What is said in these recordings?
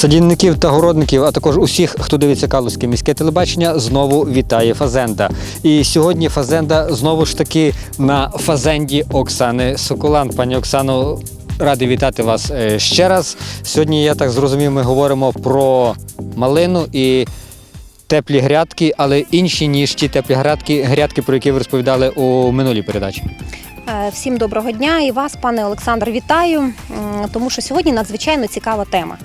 Садівників та городників, а також усіх, хто дивиться Калузьке міське телебачення, знову вітає Фазенда. І сьогодні Фазенда знову ж таки на фазенді Оксани Соколан. Пані Оксано, радий вітати вас е, ще раз. Сьогодні, я так зрозумів, ми говоримо про малину і теплі грядки, але інші, ніж ті теплі грядки, грядки, про які ви розповідали у минулій передачі. Е, Всім доброго дня і вас, пане Олександр, вітаю, тому що сьогодні надзвичайно цікава тема.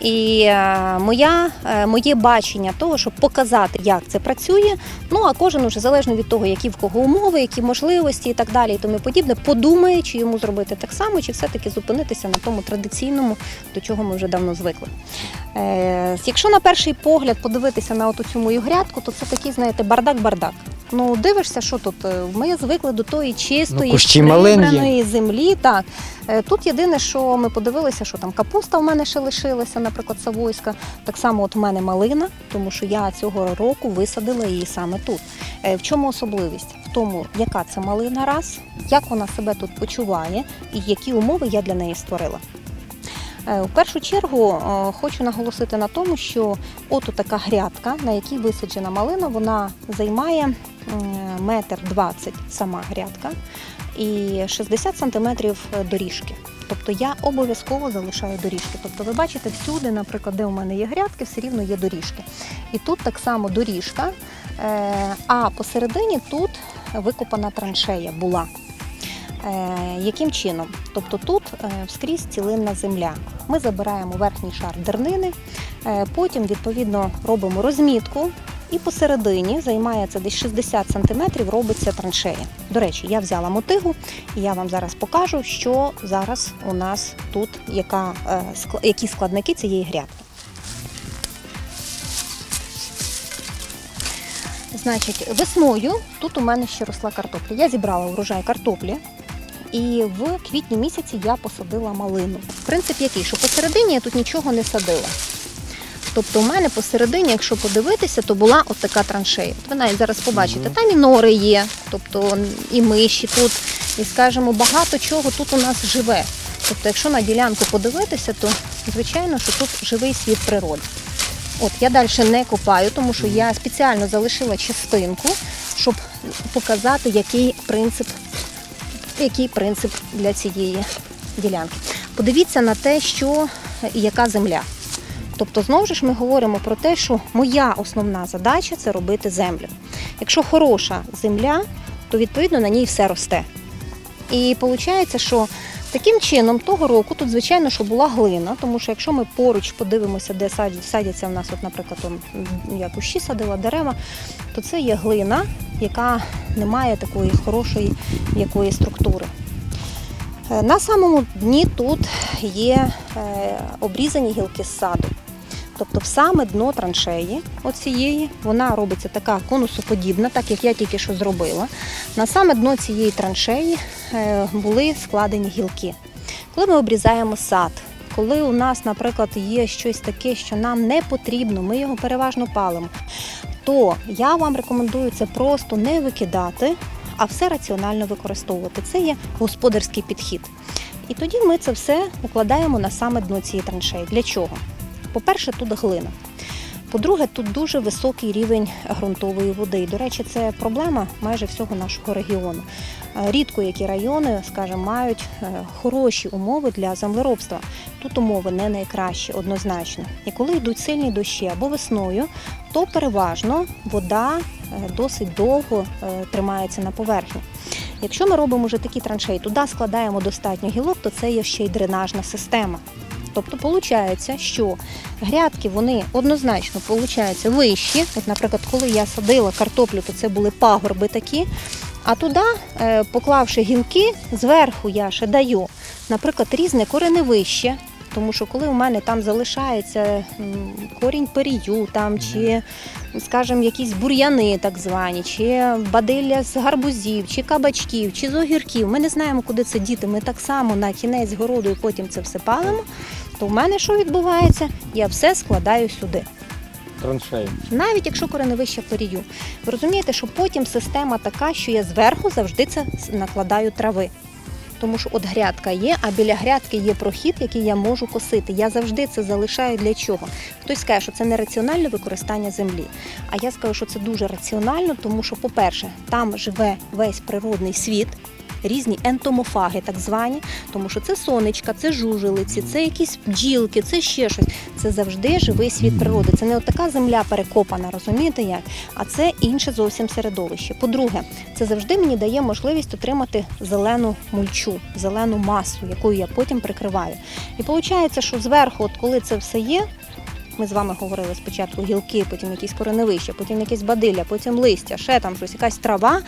І е, моя, е, моє бачення того, щоб показати, як це працює. Ну а кожен уже залежно від того, які в кого умови, які можливості і так далі, і тому подібне, подумає, чи йому зробити так само, чи все-таки зупинитися на тому традиційному, до чого ми вже давно звикли. Е, якщо на перший погляд подивитися на оту цю мою грядку, то це такий, знаєте, бардак-бардак. Ну, дивишся, що тут. Е, Ми звикли до тої чистої, Ну, прибраної землі. Так. Е, Тут єдине, що ми подивилися, що там капуста в мене ще лишилася, наприклад, Савойська. Так само от в мене малина, тому що я цього року висадила її саме тут. Е, В чому особливість? В тому, яка це малина раз, як вона себе тут почуває і які умови я для неї створила. Е, У першу чергу е, хочу наголосити на тому, що от така грядка, на якій висаджена малина, вона займає метр двадцять сама грядка і 60 сантиметрів доріжки. Тобто я обов'язково залишаю доріжки. Тобто ви бачите всюди, наприклад, де у мене є грядки, все рівно є доріжки. І тут так само доріжка, е, а посередині тут викопана траншея була. Е, Яким чином? Тобто тут е, вскрізь цілинна земля. Ми забираємо верхній шар дернини, е, потім відповідно робимо розмітку, і посередині займає це десь 60 см, робиться траншея. До речі, я взяла мотигу, і я вам зараз покажу, що зараз у нас тут, яка, е, які складники цієї грядки. Значить, весною тут у мене ще росла картопля. Я зібрала урожай картоплі. І в квітні місяці я посадила малину. Принцип який, що посередині я тут нічого не садила. Тобто у мене посередині, якщо подивитися, то була от така траншея. От ви навіть зараз побачите, там і нори є, тобто і миші тут, і скажімо, багато чого тут у нас живе. Тобто, якщо на ділянку подивитися, то звичайно, що тут живий світ природи. От я далі не копаю, тому що я спеціально залишила частинку, щоб показати, який принцип, який принцип для цієї ділянки. Подивіться на те, що яка земля. Тобто, знову ж ми говоримо про те, що моя основна задача це робити землю. Якщо хороша земля, то відповідно на ній все росте. І виходить, що таким чином того року тут, звичайно, що була глина, тому що якщо ми поруч подивимося, де садяться в нас, от, наприклад, там, я кущі садила дерева, то це є глина, яка не має такої хорошої якої структури. Е, На самому дні тут є е, обрізані гілки з саду. Тобто в саме дно траншеї оцієї, вона робиться така конусоподібна, так як я тільки що зробила. На саме дно цієї траншеї е, були складені гілки. Коли ми обрізаємо сад, коли у нас, наприклад, є щось таке, що нам не потрібно, ми його переважно палимо, то я вам рекомендую це просто не викидати, а все раціонально використовувати. Це є господарський підхід. І тоді ми це все укладаємо на саме дно цієї траншеї. Для чого? По-перше, тут глина. По-друге, тут дуже високий рівень ґрунтової води. І, до речі, це проблема майже всього нашого регіону. Е, Рідко які райони, скажімо, мають е, хороші умови для землеробства. Тут умови не найкращі, однозначно. І коли йдуть сильні дощі або весною, то переважно вода е, досить довго тримається на поверхні. Якщо ми робимо вже такі траншеї, туди складаємо достатньо гілок, то це є ще й дренажна система. Тобто виходить, що грядки вони однозначно виходить, вищі. От, наприклад, коли я садила картоплю, то це були пагорби такі. А туди, е, поклавши гілки, зверху я ще даю, наприклад, різне кореневище. Тому що коли у мене там залишається корінь перію, там чи, скажімо, якісь бур'яни так звані, чи бадилля з гарбузів, чи кабачків, чи з огірків, ми не знаємо, куди це діти. Ми так само на кінець городу і потім це все палимо. То в мене що відбувається? Я все складаю сюди. Траншею. Навіть якщо кореневище перію. Ви розумієте, що потім система така, що я зверху завжди це накладаю трави. Тому що от грядка є, а біля грядки є прохід, який я можу косити. Я завжди це залишаю для чого? Хтось скаже, що це нераціональне використання землі. А я скажу, що це дуже раціонально, тому що, по-перше, там живе весь природний світ. Різні ентомофаги, так звані, тому що це сонечка, це жужелиці, це якісь бджілки, це ще щось. Це завжди живий світ природи. Це не от така земля перекопана, розумієте як? А це інше зовсім середовище. По-друге, це завжди мені дає можливість отримати зелену мульчу, зелену масу, якою я потім прикриваю. І виходить, що зверху, от коли це все є. Ми з вами говорили спочатку гілки, потім якісь кореневища, потім якесь бадилля, потім листя, ще там щось, якась трава.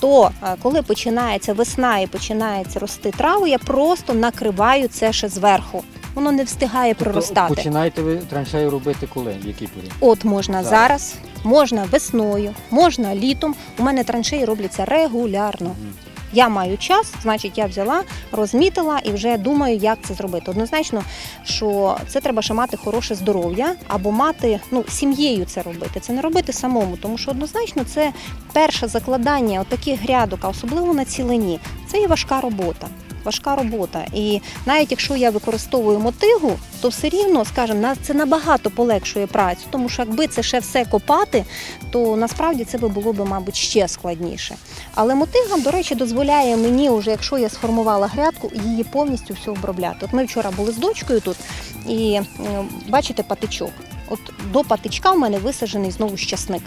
То е, коли починається весна і починається рости трави, я просто накриваю це ще зверху. Воно не встигає проростати. Тобто починаєте ви траншею робити коли? В який період? От можна Зараз. зараз, можна весною, можна літом. У мене траншеї робляться регулярно. Я маю час, значить, я взяла, розмітила і вже думаю, як це зробити. Однозначно, що це треба ще мати хороше здоров'я або мати ну, сім'єю це робити. Це не робити самому, тому що однозначно це перше закладання таких грядок, а особливо на цілині. Це є важка робота. Важка робота. І навіть якщо я використовую мотигу, то все рівно, скажімо, це набагато полегшує працю, тому що якби це ще все копати, то насправді це було б, мабуть, ще складніше. Але мотига, до речі, дозволяє мені, вже якщо я сформувала грядку, її повністю всю обробляти. От ми вчора були з дочкою тут, і е, бачите патичок. От до патичка в мене висаджений знову щасник.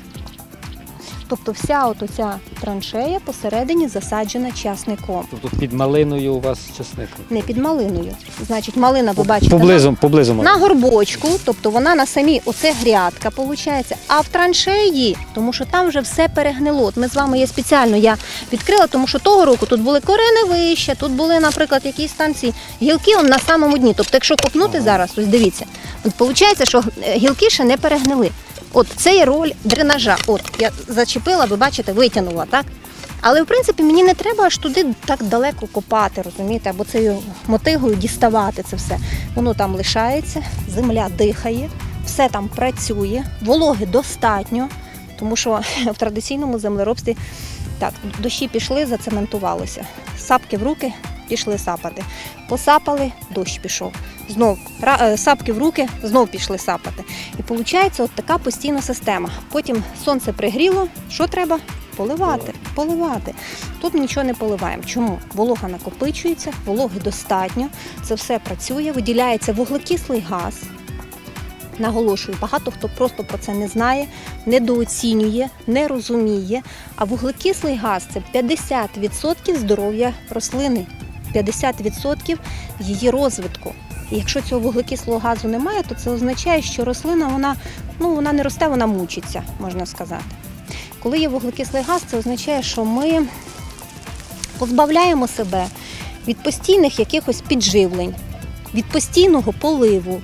Тобто вся от оця траншея посередині засаджена часником. Тобто під малиною у вас часник. Не під малиною. Значить, малина, ви бачите, Поблизу, поблизу на горбочку, тобто вона на самій, оце грядка виходить, а в траншеї, тому що там вже все перегнило. От ми з вами є спеціально, я відкрила, тому що того року тут були кореневища, тут були, наприклад, якісь станції, гілки он на самому дні. Тобто, якщо копнути Ага. зараз, ось дивіться, от виходить, що е, гілки ще не перегнили. От це є роль дренажа. От я зачепила, ви бачите, витягнула, так? Але в принципі мені не треба аж туди так далеко копати, розумієте, або цією мотигою діставати це все. Воно там лишається, земля дихає, все там працює, вологи достатньо, тому що в традиційному землеробстві так, дощі пішли, зацементувалося. Сапки в руки, пішли сапати. Посапали, дощ пішов. Знов е, сапки в руки, знов пішли сапати. І виходить от така постійна система. Потім сонце пригріло, що треба? Поливати, поливати. Тут нічого не поливаємо. Чому? Волога накопичується, вологи достатньо, це все працює, виділяється вуглекислий газ. Наголошую, багато хто просто про це не знає, недооцінює, не розуміє. А вуглекислий газ це 50% здоров'я рослини, 50% її розвитку. Якщо цього вуглекислого газу немає, то це означає, що рослина вона, ну, вона не росте, вона мучиться, можна сказати. Коли є вуглекислий газ, це означає, що ми позбавляємо себе від постійних якихось підживлень, від постійного поливу,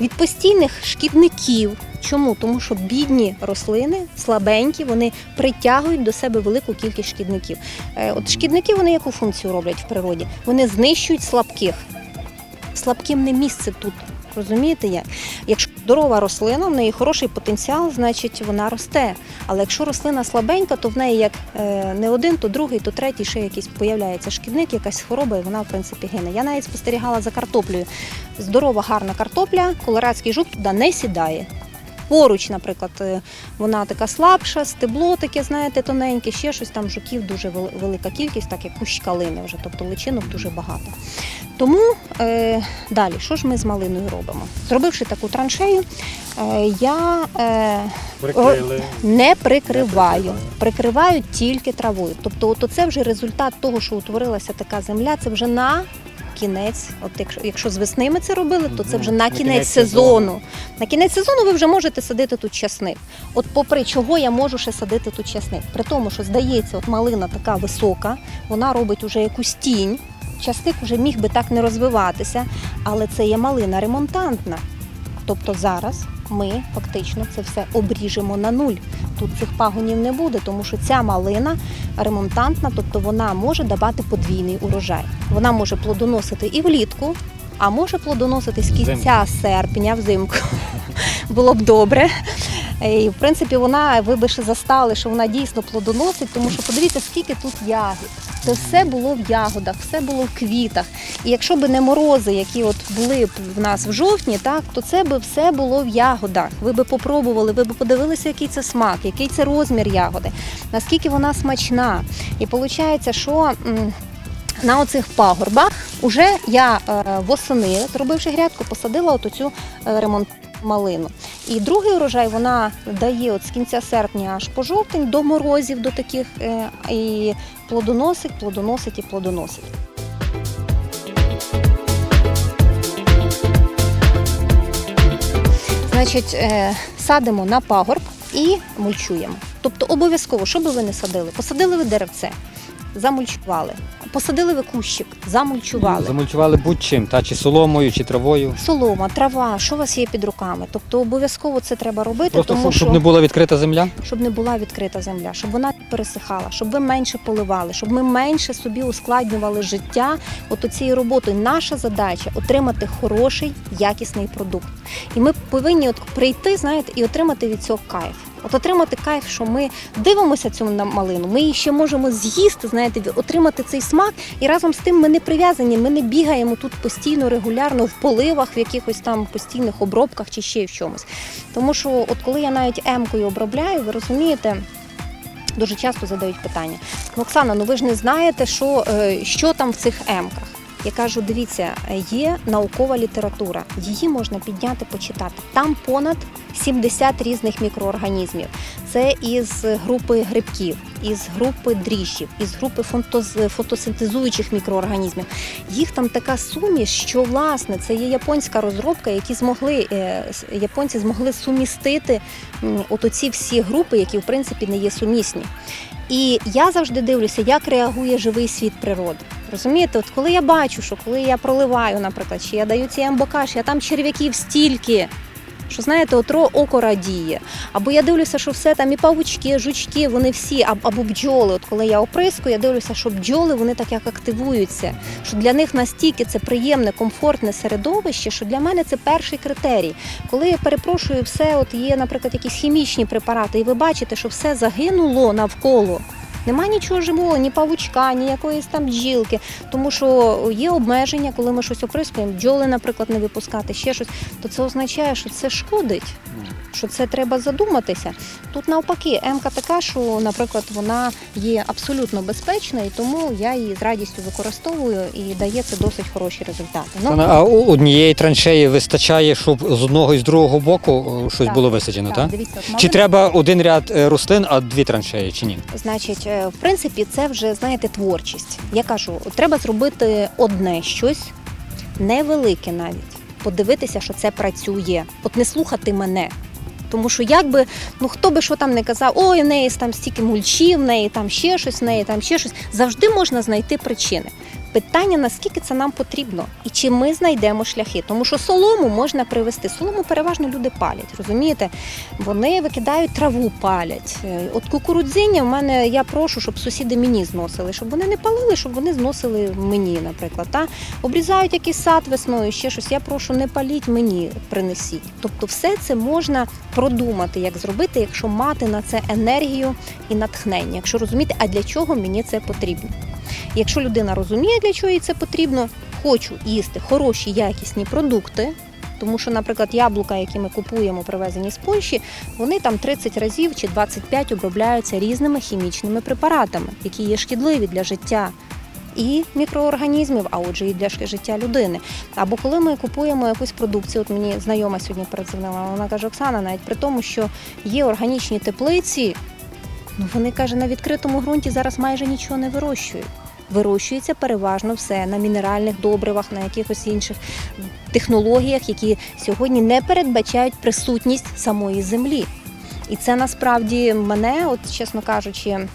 від постійних шкідників. Чому? Тому що бідні рослини, слабенькі, вони притягують до себе велику кількість шкідників. Е, От шкідники вони яку функцію роблять в природі? Вони знищують слабких. Слабким не місце тут. Розумієте як? Якщо здорова рослина, в неї хороший потенціал, значить вона росте. Але якщо рослина слабенька, то в неї як е, не один, то другий, то третій ще якийсь появляється шкідник, якась хвороба, і вона в принципі гине. Я навіть спостерігала за картоплею. Здорова, гарна картопля, колорадський жук туди не сідає. Поруч, наприклад, е, вона така слабша, стебло таке, знаєте, тоненьке, ще щось там жуків дуже велика кількість, так як кущ калини вже, тобто личинок дуже багато. Тому е, далі, що ж ми з малиною робимо? Зробивши таку траншею, е, я е, Прикрили. не прикриваю, прикриваю тільки травою. Тобто, от це вже результат того, що утворилася така земля, це вже на кінець. От якщо, якщо з весни ми це робили, то це вже на На кінець, кінець сезону. сезону. На кінець сезону ви вже можете садити тут часник. От попри чого я можу ще садити тут часник? При тому, що здається, от малина така висока, вона робить уже якусь тінь. Часник вже міг би так не розвиватися, але це є малина ремонтантна. Тобто зараз ми фактично це все обріжемо на нуль. Тут цих пагонів не буде, тому що ця малина ремонтантна, тобто вона може давати подвійний урожай. Вона може плодоносити і влітку, а може плодоносити з кінця серпня взимку. Було б добре. І в принципі вона, ви би ще застали, що вона дійсно плодоносить, тому що подивіться, скільки тут ягід. це все було в ягодах, все було в квітах. І якщо б не морози, які от були б в нас в жовтні, так то це би все було в ягодах. Ви би попробували, ви б подивилися, який це смак, який це розмір ягоди, наскільки вона смачна. І виходить, що. На оцих пагорбах уже я е, восени, зробивши грядку, посадила от цю ремонт малину. І другий урожай вона дає от з кінця серпня аж по жовтень до морозів, до таких е, і плодоносить, плодоносить і плодоносить. Значить, е, садимо на пагорб і мульчуємо. Тобто обов'язково, що би ви не садили, посадили ви деревце, замульчували. Посадили ви кущик, замульчували. Замульчували будь-чим, та чи соломою, чи травою. Солома, трава, що у вас є під руками? Тобто обов'язково це треба робити, Просто тому щоб, що щоб не була відкрита земля. щоб не була відкрита земля, щоб вона пересихала, щоб ви менше поливали, щоб ми менше собі ускладнювали життя. От цією роботою наша задача отримати хороший, якісний продукт. І ми повинні от прийти, знаєте, і отримати від цього кайф. От отримати кайф, що ми дивимося цю малину, ми її ще можемо з'їсти, знаєте, отримати цей смак, і разом з тим ми не прив'язані, ми не бігаємо тут постійно, регулярно в поливах, в якихось там постійних обробках чи ще в чомусь. Тому що, от коли я навіть емкою обробляю, ви розумієте. Дуже часто задають питання: Оксана, ну ви ж не знаєте, що, е, що там в цих емках. Я кажу, дивіться, є наукова література, її можна підняти, почитати. Там понад 70 різних мікроорганізмів. Це із групи грибків, із групи дріжджів, із групи фотосинтезуючих мікроорганізмів. Їх там така суміш, що власне це є японська розробка, які змогли е, японці змогли сумістити от оці всі групи, які в принципі не є сумісні. І я завжди дивлюся, як реагує живий світ природи. Розумієте, от коли я бачу, що коли я проливаю, наприклад, чи я даю ці МБК, я там черв'яків стільки. Що знаєте, отро око радіє. Або я дивлюся, що все там і павучки, жучки, вони всі, або бджоли. От коли я оприскую, я дивлюся, що бджоли вони так як активуються. Що для них настільки це приємне, комфортне середовище, що для мене це перший критерій. Коли я перепрошую, все от є, наприклад, якісь хімічні препарати, і ви бачите, що все загинуло навколо. Нема нічого живого, ні павучка, ні якоїсь там бджілки, тому що є обмеження, коли ми щось оприскуємо, бджоли, наприклад, не випускати, ще щось, то це означає, що це шкодить, що це треба задуматися. Тут навпаки, М-ка така, що, наприклад, вона є абсолютно безпечна, і тому я її з радістю використовую і дає це досить хороші результати. Ну, а у однієї траншеї вистачає, щоб з одного і з другого боку е, щось Так, було висаджено, так? дивіться, от Чи треба один ряд е, рослин, а дві траншеї, чи ні? Значить, е, в принципі, це вже знаєте творчість. Я кажу, треба зробити одне щось невелике навіть. Подивитися, що це працює. От не слухати мене. Тому що якби ну хто би що там не казав, ой, в неї там стільки мульчів, в неї там ще щось, в неї там ще щось. Завжди можна знайти причини. Питання, наскільки це нам потрібно, і чи ми знайдемо шляхи. Тому що солому можна привезти. Солому переважно люди палять, розумієте? Вони викидають траву, палять. Е, От кукурудзіння в мене я прошу, щоб сусіди мені зносили, щоб вони не палили, щоб вони зносили мені, наприклад. Та? Обрізають якийсь сад весною, ще щось. Я прошу, не паліть мені, принесіть. Тобто, все це можна продумати, як зробити, якщо мати на це енергію і натхнення. Якщо розуміти, а для чого мені це потрібно. Якщо людина розуміє, для чого їй це потрібно, хочу їсти хороші якісні продукти. Тому що, наприклад, яблука, які ми купуємо, привезені з Польщі, вони там 30 разів чи 25 обробляються різними хімічними препаратами, які є шкідливі для життя і мікроорганізмів, а отже, і для життя людини. Або коли ми купуємо якусь продукцію, от мені знайома сьогодні передзвонила, вона каже: Оксана, навіть при тому, що є органічні теплиці, ну вони каже, на відкритому ґрунті зараз майже нічого не вирощують. Вирощується переважно все на мінеральних добривах, на якихось інших технологіях, які сьогодні не передбачають присутність самої землі. І це насправді мене, от чесно кажучи, е,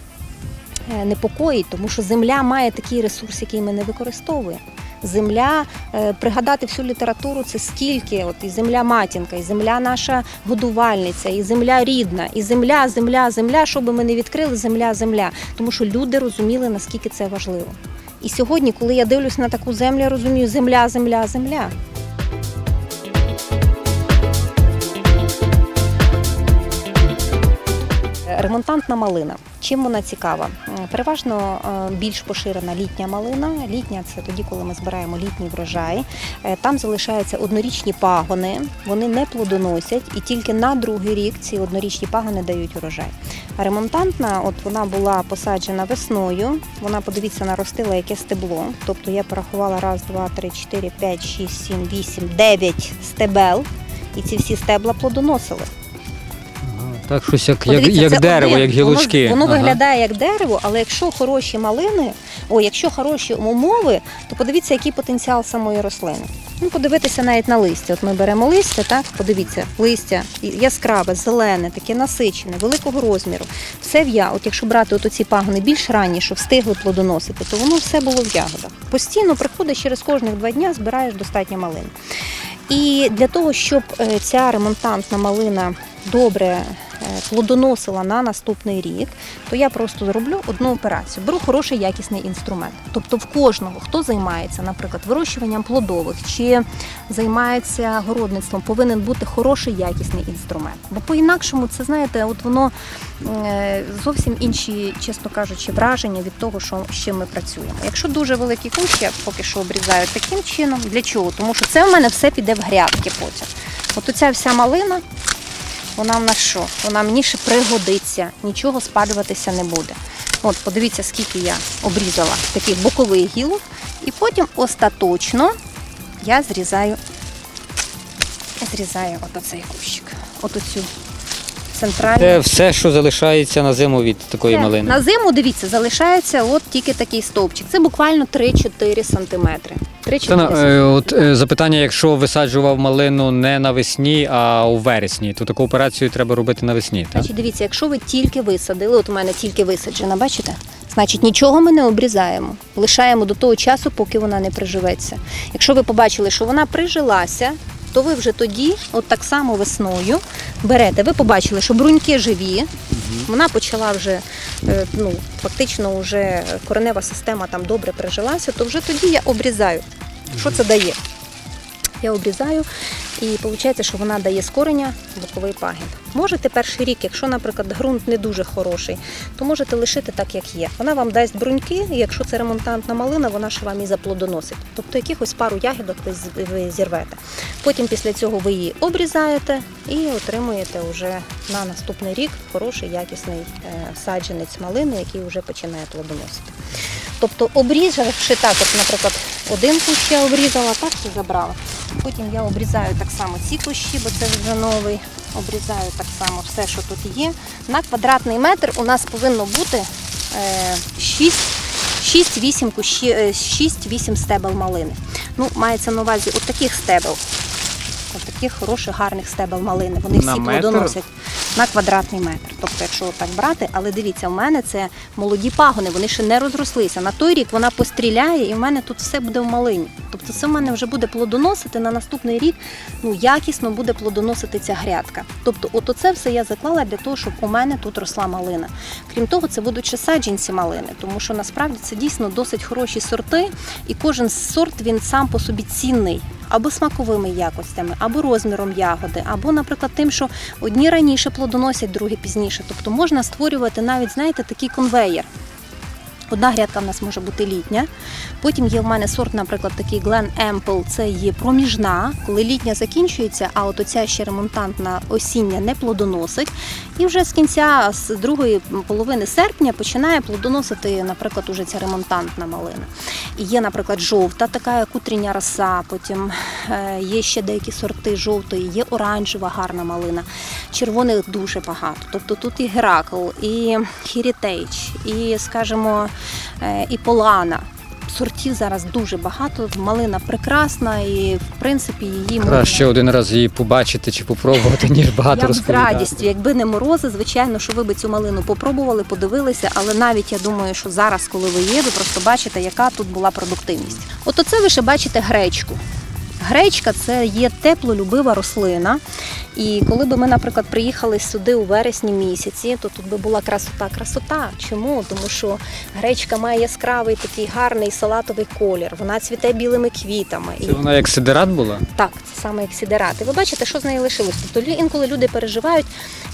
непокоїть, тому що земля має такий ресурс, який ми не використовуємо. Земля, е, пригадати всю літературу, це скільки, от і земля матінка, і земля наша годувальниця, і земля рідна, і земля, земля, земля, що би ми не відкрили, земля, земля. Тому що люди розуміли, наскільки це важливо. І сьогодні, коли я дивлюсь на таку землю, я розумію, земля, земля, земля. Ремонтантна малина. Чим вона цікава? Переважно е, більш поширена літня малина. Літня це тоді, коли ми збираємо літній врожай. Е, Там залишаються однорічні пагони, вони не плодоносять, і тільки на другий рік ці однорічні пагони дають урожай. А ремонтантна, от вона була посаджена весною. Вона, подивіться, наростила яке стебло. Тобто я порахувала раз, два, три, чотири, п'ять, шість, сім, вісім, дев'ять стебел. І ці всі стебла плодоносили. Так, щось як, як, Подивіться, як це дерево, один. як гілочки. Воно, воно Ага. виглядає як дерево, але якщо хороші малини, о, якщо хороші умови, то подивіться, який потенціал самої рослини. Ну, подивитися навіть на листя. От ми беремо листя, так, подивіться, листя яскраве, зелене, таке насичене, великого розміру. Все в я. От якщо брати от оці пагони більш ранні, що встигли плодоносити, то воно все було в ягодах. Постійно приходиш через кожних два дня, збираєш достатньо малин. І для того, щоб е, ця ремонтантна малина добре плодоносила на наступний рік, то я просто зроблю одну операцію. Беру хороший якісний інструмент. Тобто в кожного, хто займається, наприклад, вирощуванням плодових чи займається городництвом, повинен бути хороший якісний інструмент. Бо по-інакшому це знаєте, от воно е, зовсім інші, чесно кажучи, враження від того, що з чим ми працюємо. Якщо дуже великий кущ, я поки що обрізаю таким чином. Для чого? Тому що це в мене все піде в грядки потім. От оця вся малина, вона в нас що? Вона мені ще пригодиться, нічого спалюватися не буде. От, подивіться, скільки я обрізала таких бокових гілок, і потім остаточно я зрізаю, зрізаю от оцей кущик, от оцю центральну. Це все, що залишається на зиму від такої Це малини. На зиму, дивіться, залишається от тільки такий стовпчик. Це буквально 3-4 сантиметри. 3-4 Це, на- е, от е, запитання, якщо висаджував малину не навесні, а у вересні, то таку операцію треба робити навесні, так? Значить, дивіться, якщо ви тільки висадили, от у мене тільки висаджена, бачите? Значить, нічого ми не обрізаємо. Лишаємо до того часу, поки вона не приживеться. Якщо ви побачили, що вона прижилася, то ви вже тоді, от так само весною, берете. Ви побачили, що бруньки живі, вона почала вже, е, ну, фактично, вже коренева система там добре прижилася, то вже тоді я обрізаю. Що це дає? Я обрізаю, і виходить, що вона дає з кореня боковий пагін. Можете перший рік, якщо, наприклад, ґрунт не дуже хороший, то можете лишити так, як є. Вона вам дасть бруньки, і якщо це ремонтантна малина, вона ще вам і заплодоносить. Тобто якихось пару ягідок ви зірвете. Потім після цього ви її обрізаєте і отримуєте вже на наступний рік хороший якісний е, саджанець малини, який вже починає плодоносити. Тобто обрізавши так, от, наприклад, один кущ я обрізала, так і забрала. Потім я обрізаю так само ці кущі, бо це вже новий. Обрізаю так само все, що тут є. На квадратний метр у нас повинно бути е, 6 6-8 кущі, е, 6-8 стебел малини. Ну, мається на увазі от таких стебел. От таких хороших, гарних стебел малини. Вони всі плодоносять на квадратний метр. Тобто, якщо так брати, але дивіться, в мене це молоді пагони, вони ще не розрослися. На той рік вона постріляє, і в мене тут все буде в малині. Тобто, це в мене вже буде плодоносити на наступний рік. Ну якісно буде плодоносити ця грядка. Тобто, от оце все я заклала для того, щоб у мене тут росла малина. Крім того, це будуть ще саджанці малини, тому що насправді це дійсно досить хороші сорти, і кожен сорт він сам по собі цінний. Або смаковими якостями, або розміром ягоди, або, наприклад, тим, що одні раніше плодоносять, другі пізніше. Тобто можна створювати навіть, знаєте, такий конвеєр. Одна грядка в нас може бути літня. Потім є в мене сорт, наприклад, такий Glen Ample, це є проміжна, коли літня закінчується, а от оця ще ремонтантна осіння не плодоносить. І вже з кінця, з другої половини серпня починає плодоносити, наприклад, уже ця ремонтантна малина. І є, наприклад, жовта, така як утріння роса, потім е, є ще деякі сорти жовтої, є оранжева гарна малина. Червоних дуже багато. Тобто тут і Геракл, і Хірітейч, і, скажімо, і Полана. Сортів зараз дуже багато. Малина прекрасна і, в принципі, її можна... Краще один раз її побачити чи попробувати, ніж багато Я б з радістю, якби не морози, звичайно, що ви би цю малину попробували, подивилися, але навіть я думаю, що зараз, коли ви є, ви просто бачите, яка тут була продуктивність. От оце ви ще бачите гречку. Гречка це є теплолюбива рослина. І коли би ми, наприклад, приїхали сюди у вересні місяці, то тут би була красота. Красота. Чому? Тому що гречка має яскравий такий гарний салатовий колір. Вона цвіте білими квітами. Це вона як сидерат була? Так, це саме як сідерати. Ви бачите, що з неї лишилось. Тобто інколи люди переживають,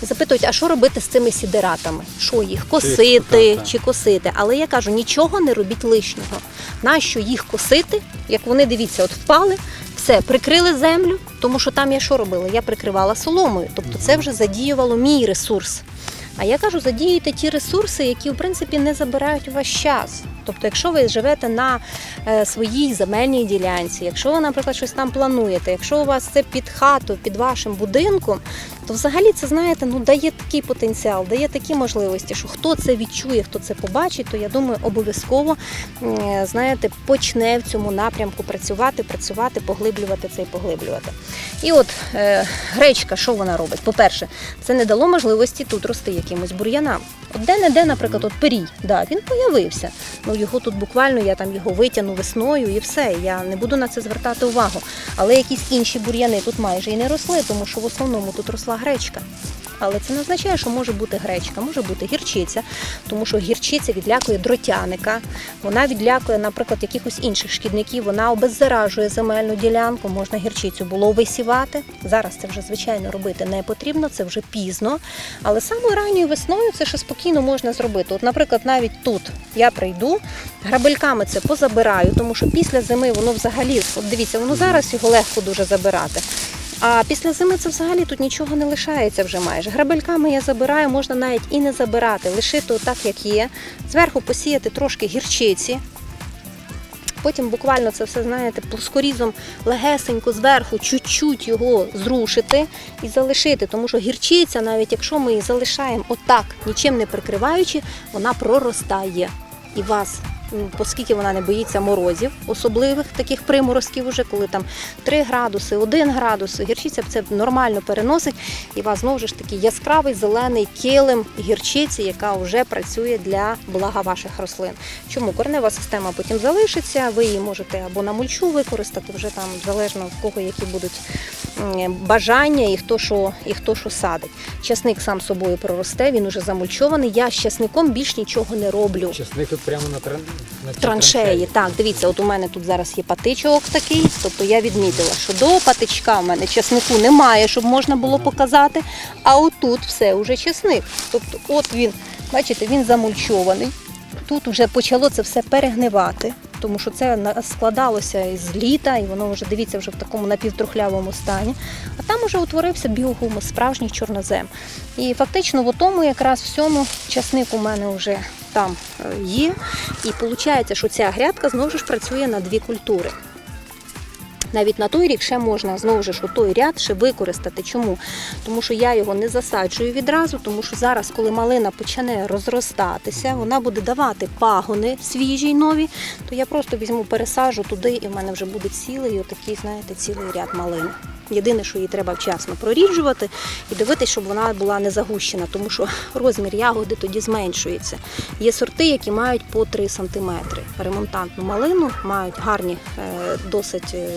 Запитують, а що робити з цими сідератами? Що їх косити чи косити? Але я кажу, нічого не робіть лишнього. Нащо їх косити? Як вони дивіться, от впали, все, прикрили землю, тому що там я що робила? Я прикривала соломою. Тобто це вже задіювало мій ресурс. А я кажу, задіюйте ті ресурси, які в принципі не забирають у вас час. Тобто, якщо ви живете на е, своїй земельній ділянці, якщо ви, наприклад, щось там плануєте, якщо у вас це під хату, під вашим будинком, то взагалі це знаєте, ну дає такий потенціал, дає такі можливості, що хто це відчує, хто це побачить, то я думаю, обов'язково е, знаєте, почне в цьому напрямку працювати, працювати, поглиблювати це і поглиблювати. І от е, гречка, що вона робить? По-перше, це не дало можливості тут рости якимось бур'янам. От де-не-де, наприклад, от перій, да, він появився. Ну його тут буквально я там його витягну весною і все. Я не буду на це звертати увагу. Але якісь інші бур'яни тут майже і не росли, тому що в основному тут росла гречка. Але це не означає, що може бути гречка, може бути гірчиця, тому що гірчиця відлякує дротяника, вона відлякує, наприклад, якихось інших шкідників, вона обеззаражує земельну ділянку, можна гірчицю було висівати. Зараз це вже звичайно робити не потрібно, це вже пізно. Але саме ранньою весною це ще спокійно можна зробити. От, наприклад, навіть тут я прийду, грабельками це позабираю, тому що після зими воно взагалі, от дивіться, воно зараз його легко дуже забирати. А після зими це взагалі тут нічого не лишається вже майже. Грабельками я забираю, можна навіть і не забирати, лишити отак, як є. Зверху посіяти трошки гірчиці. Потім буквально це все, знаєте, плоскорізом легесенько зверху, чуть-чуть його зрушити і залишити. Тому що гірчиця, навіть якщо ми її залишаємо отак, нічим не прикриваючи, вона проростає. І вас, оскільки вона не боїться морозів, особливих таких приморозків, уже коли там 3 градуси, 1 градус, гірчиця це нормально переносить, і у вас знову ж таки яскравий зелений килим гірчиці, яка вже працює для блага ваших рослин. Чому коренева система потім залишиться, ви її можете або на мульчу використати, вже там залежно в кого які будуть бажання і хто що, і хто що садить. Часник сам собою проросте, він уже замульчований. Я з часником більш нічого не роблю. Чесник тут прямо на, Траншеї, так, дивіться, от у мене тут зараз є патичок такий, тобто я відмітила, що до патичка у мене часнику немає, щоб можна було показати. А отут все уже часник. Тобто, от він, бачите, він замульчований. Тут вже почало це все перегнивати, тому що це складалося із літа, і воно вже дивіться вже в такому напівтрухлявому стані. А там вже утворився біогумус, справжній чорнозем. І фактично в тому якраз всьому часник у мене вже там е, є. І виходить, що ця грядка знову ж працює на дві культури. Навіть на той рік ще можна знову ж у той ряд ще використати. Чому? Тому що я його не засаджую відразу, тому що зараз, коли малина почне розростатися, вона буде давати пагони свіжі й нові, то я просто візьму, пересаджу туди, і в мене вже буде цілий, отакий, знаєте, цілий ряд малин. Єдине, що її треба вчасно проріджувати і дивитися, щоб вона була не загущена, тому що розмір ягоди тоді зменшується. Є сорти, які мають по 3 см. Ремонтантну малину мають гарні, е, досить е,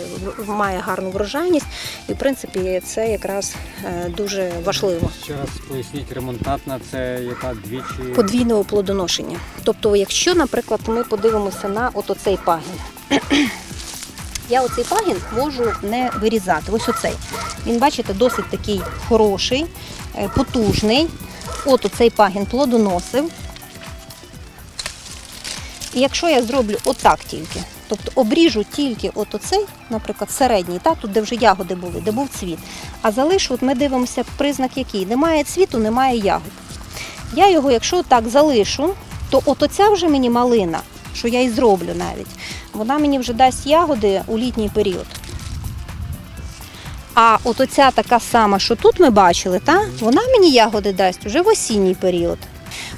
має гарну врожайність, і в принципі це якраз е, дуже важливо. Ще раз поясніть, ремонтантна це яка двічі. Подвійне оплодоношення. Тобто, якщо, наприклад, ми подивимося на от оцей пагін. Я оцей пагін можу не вирізати. Ось оцей. Він, бачите, досить такий хороший, е, потужний. От оцей пагін плодоносив. І якщо я зроблю отак тільки, тобто обріжу тільки от оцей, наприклад, середній, так, тут де вже ягоди були, де був цвіт, а залишу, от ми дивимося признак який. Немає цвіту, немає ягод. Я його, якщо так залишу, то от оця вже мені малина, що я і зроблю навіть, вона мені вже дасть ягоди у літній період. А от оця така сама, що тут ми бачили, та, вона мені ягоди дасть вже в осінній період.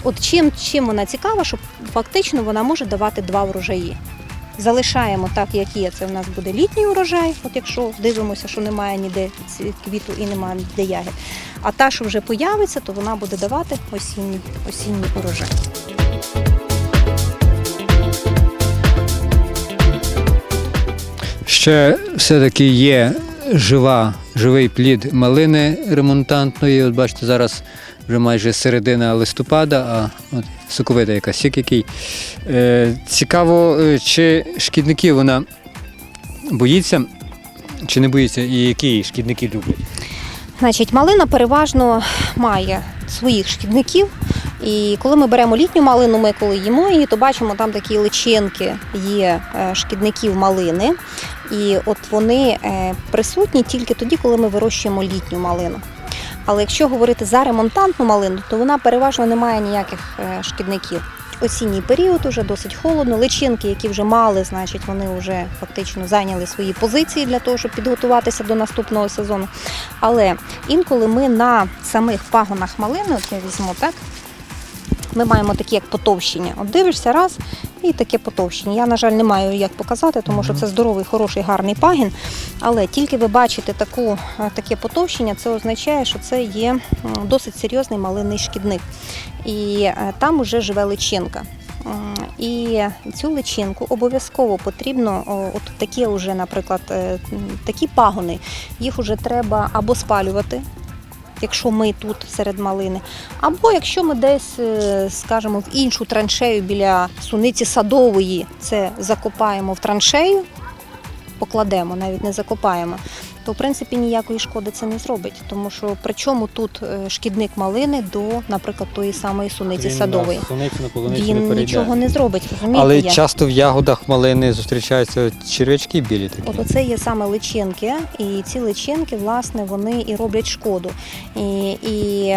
От чим, чим вона цікава, що фактично вона може давати два врожаї. Залишаємо так, як є. Це в нас буде літній урожай, от якщо дивимося, що немає ніде квіту і немає ніде ягід. А та, що вже появиться, то вона буде давати осінній, осінній урожай. Ще все-таки є жива, живий плід малини ремонтантної. От бачите, зараз вже майже середина листопада, а от соковита яка сік який. Е, цікаво, е, чи шкідників вона боїться, чи не боїться, і які шкідники люблять. Значить, малина переважно має своїх шкідників. І коли ми беремо літню малину, ми коли їмо її, то бачимо, там такі личинки є е, шкідників малини. І от вони е, присутні тільки тоді, коли ми вирощуємо літню малину. Але якщо говорити за ремонтантну малину, то вона переважно не має ніяких е, шкідників. Осінній період уже досить холодно. Личинки, які вже мали, значить, вони вже фактично зайняли свої позиції для того, щоб підготуватися до наступного сезону. Але інколи ми на самих пагонах малини, от я візьму так, ми маємо такі як потовщення. От дивишся раз і таке потовщення. Я, на жаль, не маю як показати, тому що це здоровий, хороший, гарний пагін. Але тільки ви бачите таку, е, таке потовщення, це означає, що це є досить серйозний малинний шкідник. І е, там уже живе личинка. І цю личинку обов'язково потрібно, от такі вже, наприклад, е, такі пагони, їх вже треба або спалювати, якщо ми тут серед малини, або якщо ми десь, е, скажімо, в іншу траншею біля суниці садової це закопаємо в траншею, покладемо, навіть не закопаємо, то в принципі ніякої шкоди це не зробить. Тому що при чому тут е, шкідник малини до, наприклад, тої самої суниці садової? Він нічого не зробить, розумієте? Але як? часто в ягодах малини зустрічаються черв'ячки білі такі. От оце є саме личинки, і ці личинки, власне, вони і роблять шкоду. І, і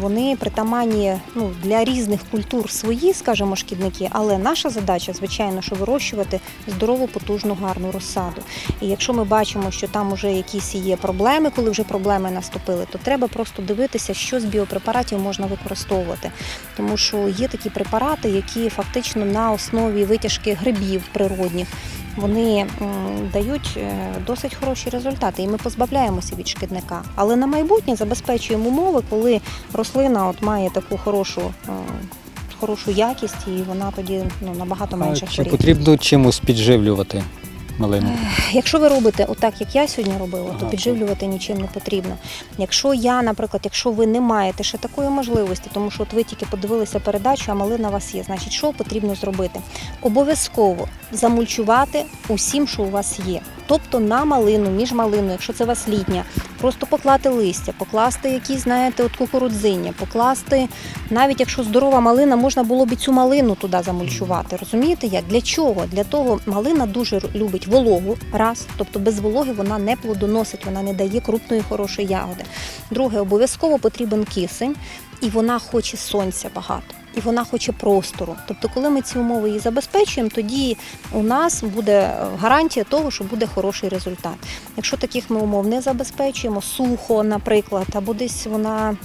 вони притаманні ну, для різних культур свої, скажімо, шкідники, але наша задача, звичайно, що вирощувати здорову, потужну, гарну розсаду. І якщо ми бачимо, що там вже якісь є проблеми, коли вже проблеми наступили, то треба просто дивитися, що з біопрепаратів можна використовувати. Тому що є такі препарати, які фактично на основі витяжки грибів природних вони дають е, досить хороші результати, і ми позбавляємося від шкідника. Але на майбутнє забезпечуємо умови, коли рослина от має таку хорошу. е, Хорошу якість, і вона тоді ну набагато менше чи потрібно чимось підживлювати малину? Якщо ви робите отак, як я сьогодні робила, то підживлювати підживлювати нічим не потрібно. Якщо я, наприклад, якщо ви не маєте ще такої можливості, тому що от ви тільки подивилися передачу, а малина у вас є, значить, що потрібно зробити? Обов'язково замульчувати усім, що у вас є. Тобто на малину, між малиною, якщо це у вас літня, просто поклати листя, покласти якісь, знаєте, от кукурудзиння, покласти, навіть якщо здорова малина, можна було б і цю малину туди замульчувати. Розумієте як? Для чого? Для того малина дуже любить вологу, раз, тобто без вологи вона не плодоносить, вона не дає крупної хорошої ягоди. Друге, обов'язково потрібен кисень, і вона хоче сонця багато. І вона хоче простору. Тобто, коли ми ці умови її забезпечуємо, тоді у нас буде е, гарантія того, що буде хороший результат. Якщо таких ми умов не забезпечуємо, сухо, наприклад, або десь вона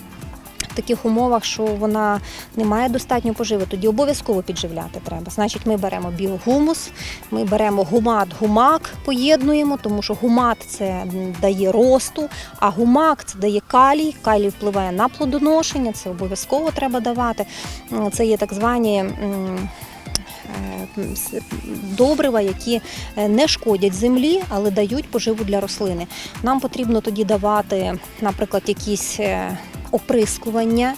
таких умовах, що вона не має достатньо поживи, тоді обов'язково підживляти треба. Значить, ми беремо біогумус, ми беремо гумат, гумак, поєднуємо, тому що гумат це дає росту, а гумак це дає калій. Калій впливає на плодоношення, це обов'язково треба давати. Це є так звані. е, Добрива, які е, не шкодять землі, але дають поживу для рослини. Нам потрібно тоді давати, наприклад, якісь е, оприскування.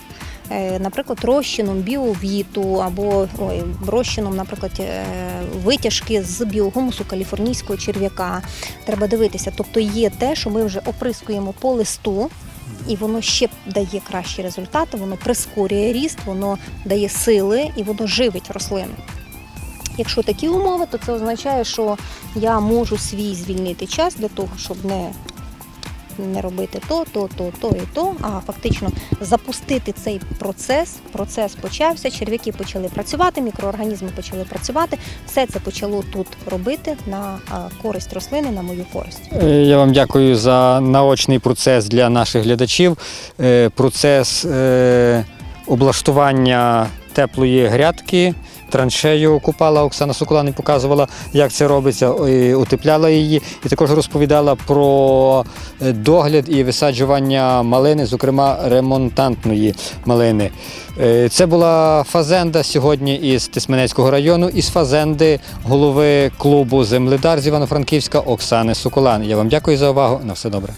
е, Наприклад, розчином біовіту або ой, розчином, наприклад, е, витяжки з біогумусу каліфорнійського черв'яка. Треба дивитися. Тобто є те, що ми вже оприскуємо по листу, і воно ще дає кращі результати, воно прискорює ріст, воно дає сили і воно живить рослину. Якщо такі умови, то це означає, що я можу свій звільнити час для того, щоб не, не робити то, то, то, то і то, а фактично запустити цей процес. Процес почався, черв'яки почали працювати, мікроорганізми почали працювати. Все це почало тут робити на користь рослини, на мою користь. Е, Я вам дякую за наочний процес для наших глядачів. Е, Процес е, облаштування теплої грядки. Траншею купала Оксана Соколани показувала, як це робиться, і утепляла її, і також розповідала про е, догляд і висаджування малини, зокрема ремонтантної малини. Е, Це була фазенда сьогодні із Тисменецького району, із фазенди голови клубу Земледар з Івано-Франківська Оксани Соколан. Я вам дякую за увагу. На все добре.